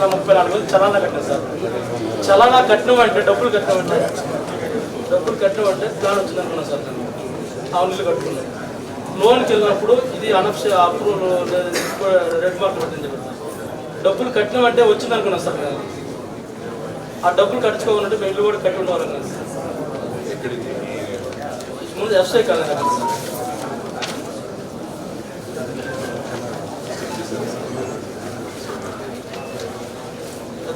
లక్షల ముప్పై నాలుగు వేలు చలానా కట్టిన సార్. చలానా కట్టినం అంటే డబ్బులు కట్టినం అంటే డబ్బులు కట్టినం అంటే ప్లాన్ వచ్చింది అనుకున్నాను సార్ నేను. ఆ ఇల్లు కట్టుకున్నాను. లోన్కి వెళ్ళినప్పుడు ఇది అనఫ్ అప్రూవల్ రెడ్ మార్క్ పట్టింది డబ్బులు కట్టినం అంటే వచ్చింది అనుకున్నాను సార్ నేను. ఆ డబ్బులు కట్టుకోవాలంటే మేము ఇల్లు కూడా కట్టి ఉండేవాళ్ళం సార్. ముందు ఎఫ్సై కాదు కదా సార్.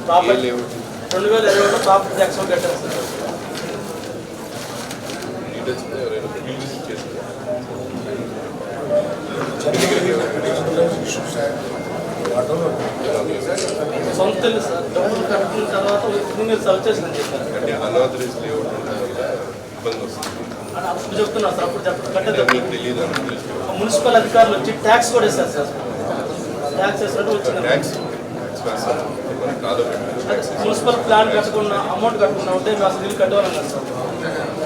ప్రాపర్టీ రెండు వేల ఇరవై ఒకటి ప్రాపర్టీ ట్యాక్స్ కట్టారు సార్. సొంత సార్. డబ్బులు కట్టుకున్న తర్వాత మీరు సర్వ్ చేసిందని చెప్పారు. అప్పుడు చెప్తున్నారు సార్ అప్పుడు చెప్పండి మున్సిపల్ అధికారులు వచ్చి ట్యాక్స్ కూడా వేస్తారు సార్. ట్యాక్స్ వేసినట్టు వచ్చింది. ట్యాక్స్ మున్సిపల్ ప్లాన్ కట్టుకున్న అమౌంట్ కట్టుకున్నా ఉంటే మేము అసలు ఇల్లు కట్టేవాళ్ళం సార్.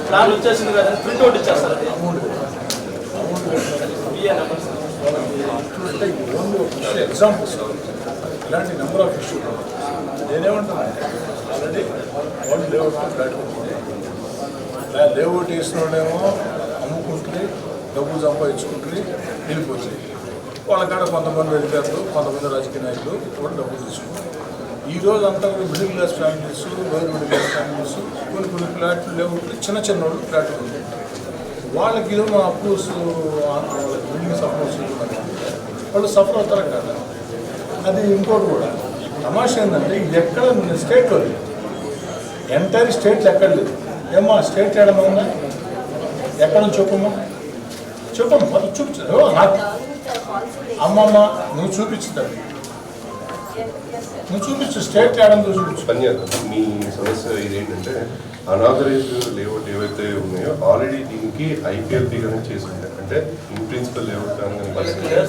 ప్లాన్ వచ్చేసింది కదా ప్రింట్ అవుట్ ఇచ్చేస్తారు అది. బిఏ నెంబర్ సార్ ఎగ్జాంపుల్స్ ఇలాంటి నెంబర్ ఆఫ్ ఇష్యూ నేనేమంటానంటే ఆల్రెడీ వాళ్ళు లేఅవుట్ ఫ్లాట్ లేఅవుట్ వేసిన వాళ్ళేమో అమ్ముకుంటుంది డబ్బులు సంపాదించుకుంటుంది వెళ్ళిపోతుంది వాళ్ళకాడ కొంతమంది వెళ్ళారు కొంతమంది రాజకీయ నాయకులు కూడా డబ్బులు తీసుకున్నారు. ఈ రోజు అంతా middle class families lower middle class families కొన్ని కొన్ని ఫ్లాట్లు లేఅవుట్లు చిన్న చిన్న వాళ్ళు ఫ్లాట్లు ఉంటాయి వాళ్ళకి ఏదో అప్రూవ్స్ బిల్డింగ్స్ అప్రూవ్స్ వాళ్ళు సఫర్ అవుతారు కదా? అది ఇంకోటి కూడా. తమాషా ఏంటంటే ఇది ఎక్కడ స్టేట్లో లేదు. ఎంటైర్ స్టేట్లో ఎక్కడ లేదు. ఏమో స్టేట్ ఏడమా ఉందా ఎక్కడ చెప్పమ్మా చెప్పమ్మా చూపించు. నాకు అమ్మమ్మ నువ్వు చూపించుతావు నువ్వు చూపించు స్టేట్ ఏడంతో చూపించు. పని చేద్దాం మీ సమస్య ఇదేంటంటే అనాథరైజ్ లేఅవుట్ ఏవైతే ఉన్నాయో ఆల్రెడీ దీనికి ఐపీఎల్ కనెక్ట్ చేసి ఉంటాయి అంటే ఇన్ ప్రిన్సిపల్ లేఅవుట్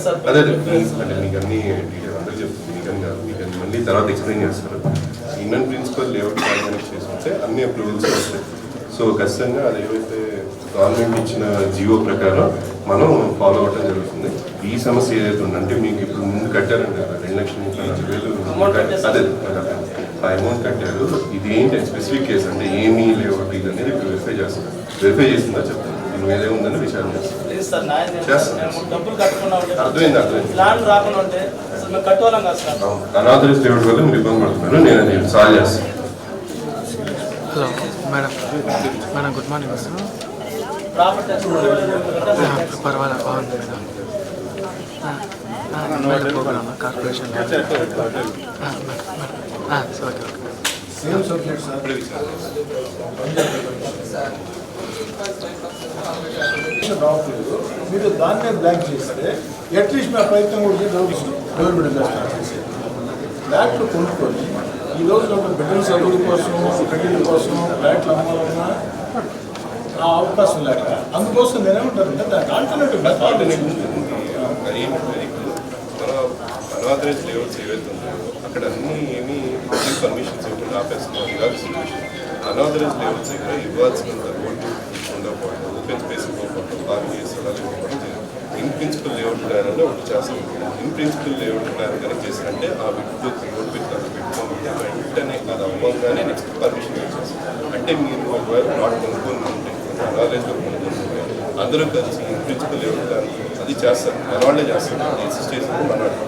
సార్. అదే అంటే మీకు అన్ని డీటెయిల్ అందరూ చెప్తుంది మీకు అని కాదు. మీకు అన్ని మళ్ళీ తర్వాత ఎక్స్ప్లెయిన్ చేస్తారు. In and principal layout connect చేసి ఉంటే అన్ని అప్రూవల్స్ వస్తాయి. సో ఖచ్చితంగా అది ఏవైతే గవర్నమెంట్ ఇచ్చిన జియో ప్రకారం మనం ఫాలో అవ్వడం జరుగుతుంది. ఈ సమస్య ఏదైతే ఉందో అంటే మీకు ఇప్పుడు ముందు కట్టారండి కదా రెండు లక్షల ముప్పై నాలుగు వేలు. అదే. ఆ అమౌంట్ కట్టారు. ఇది ఏంటి స్పెసిఫిక్ కేసు అంటే ఏమీ లేవట్ ఇది అనేది వెరిఫై చేస్తారు వెరిఫై చేసిందా చెప్తాను. దీని మీద ఏముందని విచారణ. చేస్తాం. అర్థమైంది అర్థమైంది. అనాథరైజ్ లేఅవుట్ వల్ల మీరు ఇబ్బంది పడుతున్నారు. నేను అది సాల్వ్ చేస్తాను. Madam. Madam good morning madam పర్వాలేదు బాగుంది madam. Corporation okay okay same subject sir రావట్లేదు మీరు దాన్నే బ్లాక్ చేస్తే అట్లీస్ట్ మా ప్రయత్నం కూడా చేసి గవర్నమెంట్ ఫ్లాట్లు కొనుక్కొని ఈ ఒక బిడ్డల చదువుల కోసం పెళ్ళిళ్ళ కోసం ఫ్లాట్లు అమ్మాలన్నా ఆ అవకాశం లేక అందుకోసం నేనేమంటానంటే దానికి ఆల్టర్నేటివ్ అది ఏంటంటే ఇప్పుడు మన అనాథరైజ్ లేఅవుట్స్ ఏవైతే అక్కడ అన్ని ఏమి పర్మిషన్స్ ఇవ్వకుండా ఆపేస్తున్నాం అది సిచ్యువేషన్ అనాథరైజ్ లేఅవుట్స్ దగ్గర ఇవ్వాల్సినంత రోడ్డు ఉండకపోవడం ఓపెన్ స్పేస్ ఇవ్వకపోవడం పార్కింగ్ స్థలాలు ఇవ్వకపోవడం ఇన్ ప్రిన్సిపల్ లేఅవుట్ ప్లాన్ అంటే ఒకటి చేస్తాం. ఇన్ ప్రిన్సిపల్ లేఅవుట్ ప్లాన్ కనుక చేసినట్టే ఆ విడ్డు రోడ్ విత్ అది పెట్టుకోమంటే వెంటనే అది అవ్వగానే నెక్స్ట్ పర్మిషన్ ఇచ్చేస్తాం అంటే మీరు ఒకవేళ ప్లాట్ కొనుక్కొని ఉంటే అనాథరైజ్లో కొనుక్కొని అందరూ కలిసి ఇన్ ప్రిన్సిపల్ లేఅవుట్ ప్లాన్ అది చేస్తారు. మనవాళ్ళే చేస్తారు. ఏసీ స్టేషన్ మనవాళ్ళు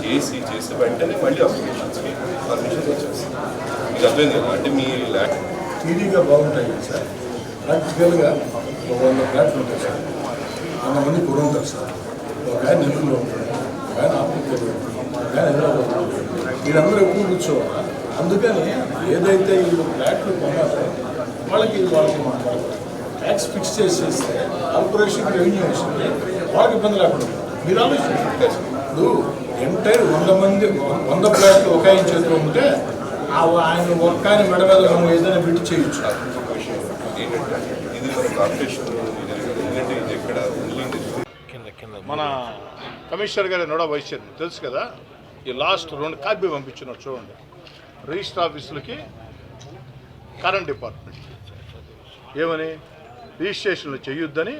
చేసి చేసి వెంటనే మళ్ళీ అప్లికేషన్స్కి పర్మిషన్ వచ్చేస్తాం. మీకు అర్థమైంది కదా? అంటే మీ ల్యాండ్ టీడీగా బాగుంటాయి సార్? ప్రాక్టికల్గా ఒక వంద ఫ్లాట్లు ఉంటాయి సార్. వంద మంది కూడా ఉంటారు సార్. ఒక ఆయన నెల్లూరులో ఉంటాడు ఒక ఆయన ఆఫ్రికాలో ఒక ఆయన హైదరాబాద్లో వీళ్ళందరూ ఎక్కువ కూర్చోవాలి? అందుకని ఏదైతే వీళ్ళు ఫ్లాట్లు కొన్నారో వాళ్ళకి వాళ్ళకి ట్యాక్స్ ఫిక్స్ చేసేస్తే కార్పొరేషన్ రెవెన్యూ వస్తుంది వాళ్ళకి ఇబ్బంది లేకుండా మీరు ఆలోచించండి. ఇప్పుడు ఎంటైర్ వంద మంది వంద ఫ్లాట్లు ఒక ఆయన చేతిలో ఉంటే ఆయన ఒక్క ఆయన మెడ మీద మనం ఏదైనా పెట్టి చేయొచ్చు. ఏంటంటే ఇది ఓన్లీ మన కమిషనర్ గారి నోడా వైస్ చైర్మన్ తెలుసు కదా? ఈ లాస్ట్ రెండు కాపీ పంపించున్నారు చూడండి. రిజిస్టర్ ఆఫీసులకి కరెంట్ డిపార్ట్మెంట్. ఏమని? రిజిస్ట్రేషన్లు చేయొద్దని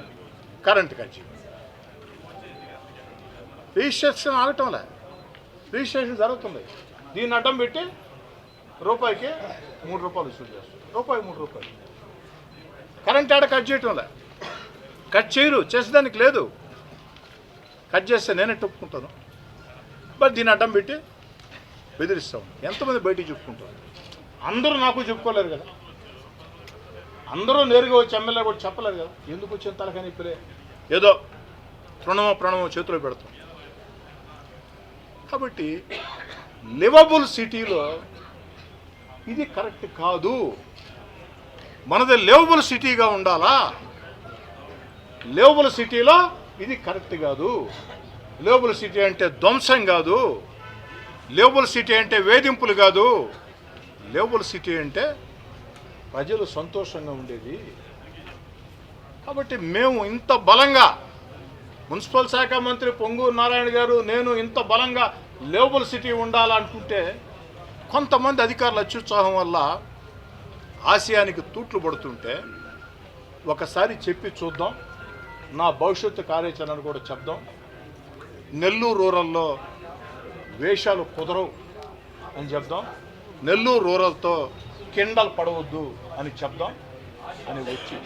కరెంట్ కచ్చి రిజిస్ట్రేషన్ ఆగటంలే రిజిస్ట్రేషన్ జరుగుతుంది. దీన్ని అడ్డం పెట్టి రూపాయికి మూడు రూపాయలు వసూలు చేస్తారు. రూపాయి మూడు రూపాయలు. కరెంట్ ఆడ కట్ చేయటంలే కట్ చేయరు చేసేదానికి లేదు. కట్ చేస్తే నేనే ఒప్పుకుంటాను బట్ దీన్ని అడ్డం పెట్టి బెదిరిస్తాం. ఎంతమంది బయటికి చెప్పుకుంటారు? అందరూ నాకు చెప్పుకోలేరు కదా. అందరూ నేరుగా వచ్చి ఎమ్మెల్యే కూడా చెప్పలేరు కదా. ఎందుకు వచ్చిన తలకాని ఇప్పుడే ఏదో తృణమో ప్రణమో చేతిలో పెడతాం. కాబట్టి లివబుల్ సిటీలో ఇది కరెక్ట్ కాదు. మనది లేవబుల్ సిటీగా ఉండాలా? లేబుల్ సిటీలో ఇది కరెక్ట్ కాదు. లేబుల్ సిటీ అంటే ధ్వంసం కాదు. లేబుల్ సిటీ అంటే వేధింపులు కాదు. లేబుల్ సిటీ అంటే ప్రజలు సంతోషంగా ఉండేది. కాబట్టి మేము ఇంత బలంగా మున్సిపల్ శాఖ మంత్రి పొంగూరు నారాయణ గారు నేను ఇంత బలంగా లేబుల్ సిటీ ఉండాలనుకుంటే కొంతమంది అధికారుల అత్యుత్సాహం వల్ల ఆశయానికి తూట్లు పడుతుంటే ఒకసారి చెప్పి చూద్దాం. నా భవిష్యత్తు కార్యాచరణను కూడా చెప్దాం. నెల్లూరు రూరల్లో వేషాలు కుదరవు అని చెప్దాం. నెల్లూరు రూరల్తో కిండలు పడవద్దు అని చెప్దాం. అని వచ్చి